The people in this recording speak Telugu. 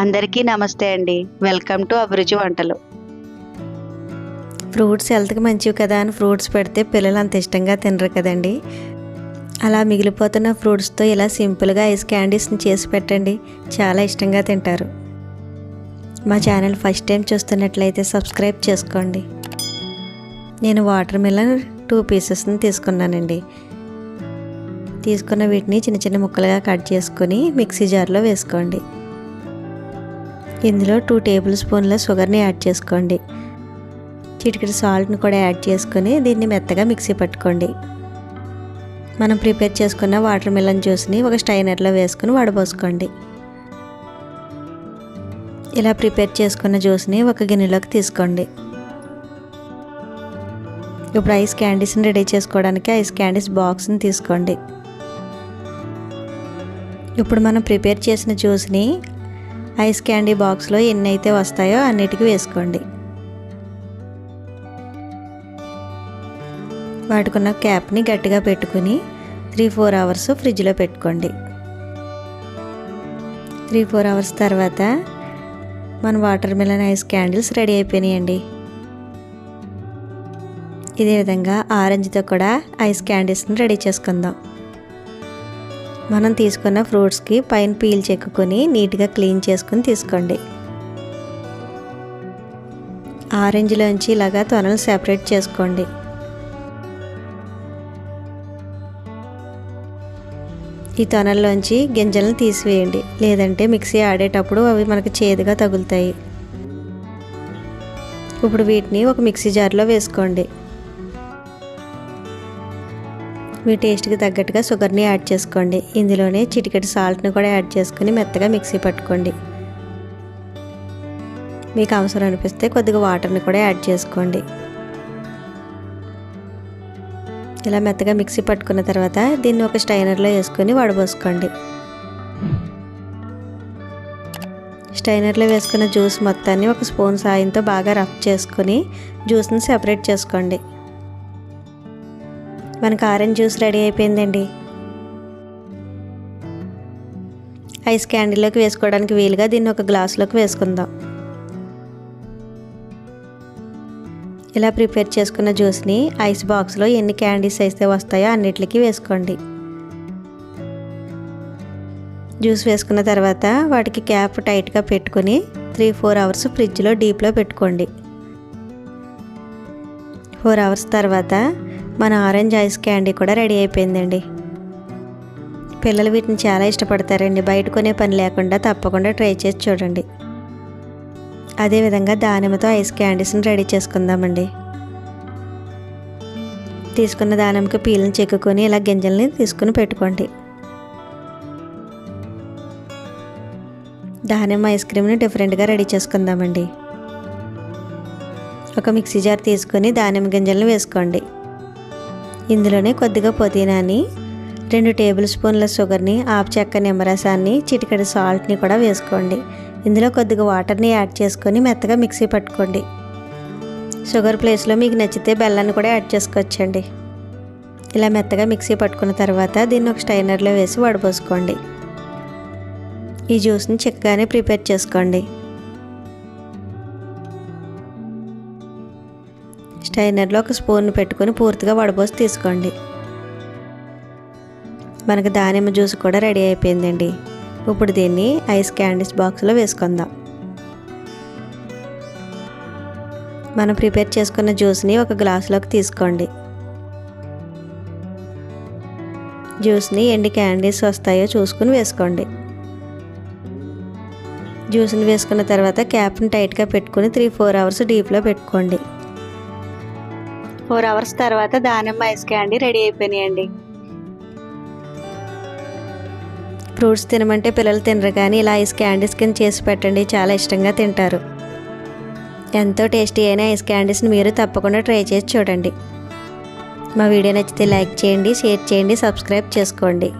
అందరికీ నమస్తే అండి. వెల్కమ్ టు అభిరుచి వంటలు. ఫ్రూట్స్ హెల్త్కి మంచివి కదా అని ఫ్రూట్స్ పెడితే పిల్లలు అంత ఇష్టంగా తినరు కదండి. అలా మిగిలిపోతున్న ఫ్రూట్స్తో ఇలా సింపుల్గా ఐస్ క్యాండీస్ని చేసి పెట్టండి. చాలా ఇష్టంగా తింటారు. మా ఛానల్ ఫస్ట్ టైం చూస్తున్నట్లయితే సబ్స్క్రైబ్ చేసుకోండి. నేను వాటర్ మిలన్ టూ పీసెస్ని తీసుకున్నానండి. తీసుకున్న వీటిని చిన్న చిన్న ముక్కలుగా కట్ చేసుకుని మిక్సీ జార్లో వేసుకోండి. ఇందులో టూ టేబుల్ స్పూన్ల షుగర్ని యాడ్ చేసుకోండి. చిటికెడు సాల్ట్ని కూడా యాడ్ చేసుకొని దీన్ని మెత్తగా మిక్సీ పట్టుకోండి. మనం ప్రిపేర్ చేసుకున్న వాటర్ మిలన్ జ్యూస్ని ఒక స్టైనర్లో వేసుకుని వడబోసుకోండి. ఇలా ప్రిపేర్ చేసుకున్న జ్యూస్ని ఒక గిన్నెలోకి తీసుకోండి. ఇప్పుడు ఐస్ క్యాండీస్ని రెడీ చేసుకోవడానికి ఐస్ క్యాండీస్ బాక్స్ని తీసుకోండి. ఇప్పుడు మనం ప్రిపేర్ చేసిన జ్యూస్ని ఐస్ క్యాండీ బాక్స్లో ఎన్ని అయితే వస్తాయో అన్నిటికీ వేసుకోండి. వాటికున్న క్యాప్ని గట్టిగా పెట్టుకుని త్రీ ఫోర్ అవర్స్ ఫ్రిడ్జ్లో పెట్టుకోండి. త్రీ ఫోర్ అవర్స్ తర్వాత మన watermelon ice candles ready అయిపోయినాయండి. ఇదే విధంగా ఆరెంజ్తో కూడా ఐస్ క్యాండిల్స్ని రెడీ చేసుకుందాం. మనం తీసుకున్న ఫ్రూట్స్కి పైన పీల్ చెక్కుని నీట్గా క్లీన్ చేసుకుని తీసుకోండి. ఆరెంజ్లోంచి ఇలాగా తొనలు సెపరేట్ చేసుకోండి. ఈ తొనల్లోంచి గింజలను తీసివేయండి. లేదంటే మిక్సీ ఆడేటప్పుడు అవి మనకు చేదుగా తగులుతాయి. ఇప్పుడు వీటిని ఒక మిక్సీ జార్లో వేసుకోండి. మీ టేస్ట్కి తగ్గట్టుగా షుగర్ని యాడ్ చేసుకోండి. ఇందులోనే చిటికెడు సాల్ట్ని కూడా యాడ్ చేసుకుని మెత్తగా మిక్సీ పట్టుకోండి. మీకు అవసరం అనిపిస్తే కొద్దిగా వాటర్ని కూడా యాడ్ చేసుకోండి. ఇలా మెత్తగా మిక్సీ పట్టుకున్న తర్వాత దీన్ని ఒక స్టైనర్లో వేసుకొని వడబోసుకోండి. స్టైనర్లో వేసుకున్న జ్యూస్ మొత్తాన్ని ఒక స్పూన్ సాయంతో బాగా రఫ్ చేసుకొని జ్యూస్ని సెపరేట్ చేసుకోండి. మనకు ఆరెంజ్ జ్యూస్ రెడీ అయిపోయిందండి. ఐస్ క్యాండీలోకి వేసుకోవడానికి వీలుగా దీన్ని ఒక గ్లాసులోకి వేసుకుందాం. ఇలా ప్రిపేర్ చేసుకున్న జ్యూస్ని ఐస్ బాక్స్లో ఎన్ని క్యాండీస్ అయితే వస్తాయో అన్నిటికీ వేసుకోండి. జ్యూస్ వేసుకున్న తర్వాత వాటికి క్యాప్ టైట్గా పెట్టుకొని త్రీ ఫోర్ అవర్స్ ఫ్రిడ్జ్లో డీప్లో పెట్టుకోండి. ఫోర్ అవర్స్ తర్వాత మన ఆరెంజ్ ఐస్ క్యాండీ కూడా రెడీ అయిపోయిందండి. పిల్లలు వీటిని చాలా ఇష్టపడతారండి. బయట కొనే పని లేకుండా తప్పకుండా ట్రై చేసి చూడండి. అదేవిధంగా దానిమ్మతో ఐస్ క్యాండీస్ని రెడీ చేసుకుందామండి. తీసుకున్న దానిమ్మకి పీలను చెక్కుకొని ఇలా గింజల్ని తీసుకుని పెట్టుకోండి. దానిమ్మ ఐస్ క్రీమ్ని డిఫరెంట్గా రెడీ చేసుకుందామండి. ఒక మిక్సీ జార్ తీసుకొని దానిమ్మ గింజలను వేసుకోండి. ఇందులోనే కొద్దిగా పుదీనాని రెండు టేబుల్ స్పూన్ల షుగర్ని ఆపు చెక్క నిమ్మరసాన్ని చిటికెడు సాల్ట్ని కూడా వేసుకోండి. ఇందులో కొద్దిగా వాటర్ని యాడ్ చేసుకొని మెత్తగా మిక్సీ పట్టుకోండి. షుగర్ ప్లేస్లో మీకు నచ్చితే బెల్లాన్ని కూడా యాడ్ చేసుకోవచ్చండి. ఇలా మెత్తగా మిక్సీ పట్టుకున్న తర్వాత దీన్ని ఒక స్టైనర్లో వేసి వడపోసుకోండి ఈ జ్యూస్ని చిక్కగానే ప్రిపేర్ చేసుకోండి. స్టైనర్లో ఒక స్పూన్ పెట్టుకొని పూర్తిగా వడబోసి తీసుకోండి. మనకు దానిమ్మ జ్యూస్ కూడా రెడీ అయిపోయిందండి. ఇప్పుడు దీన్ని ఐస్ క్యాండీస్ బాక్స్లో వేసుకుందాం. మనం ప్రిపేర్ చేసుకున్న జ్యూస్ని ఒక గ్లాసులోకి తీసుకోండి. జ్యూస్ని ఎండి క్యాండీస్ వస్తాయో చూసుకుని వేసుకోండి. జ్యూస్ని వేసుకున్న తర్వాత క్యాప్ని టైట్గా పెట్టుకుని త్రీ ఫోర్ అవర్స్ డీప్లో పెట్టుకోండి. ఫోర్ అవర్స్ తర్వాత దానిమ్మ ఐస్ క్యాండీ రెడీ అయిపోయినాయండి. ఫ్రూట్స్ తినమంటే పిల్లలు తినరు కానీ ఇలా ఐస్ క్యాండీస్ కింద చేసి పెట్టండి చాలా ఇష్టంగా తింటారు. ఎంతో టేస్టీ అయిన ఐస్ క్యాండీస్ని మీరు తప్పకుండా ట్రై చేసి చూడండి. మా వీడియో నచ్చితే లైక్ చేయండి షేర్ చేయండి సబ్స్క్రైబ్ చేసుకోండి.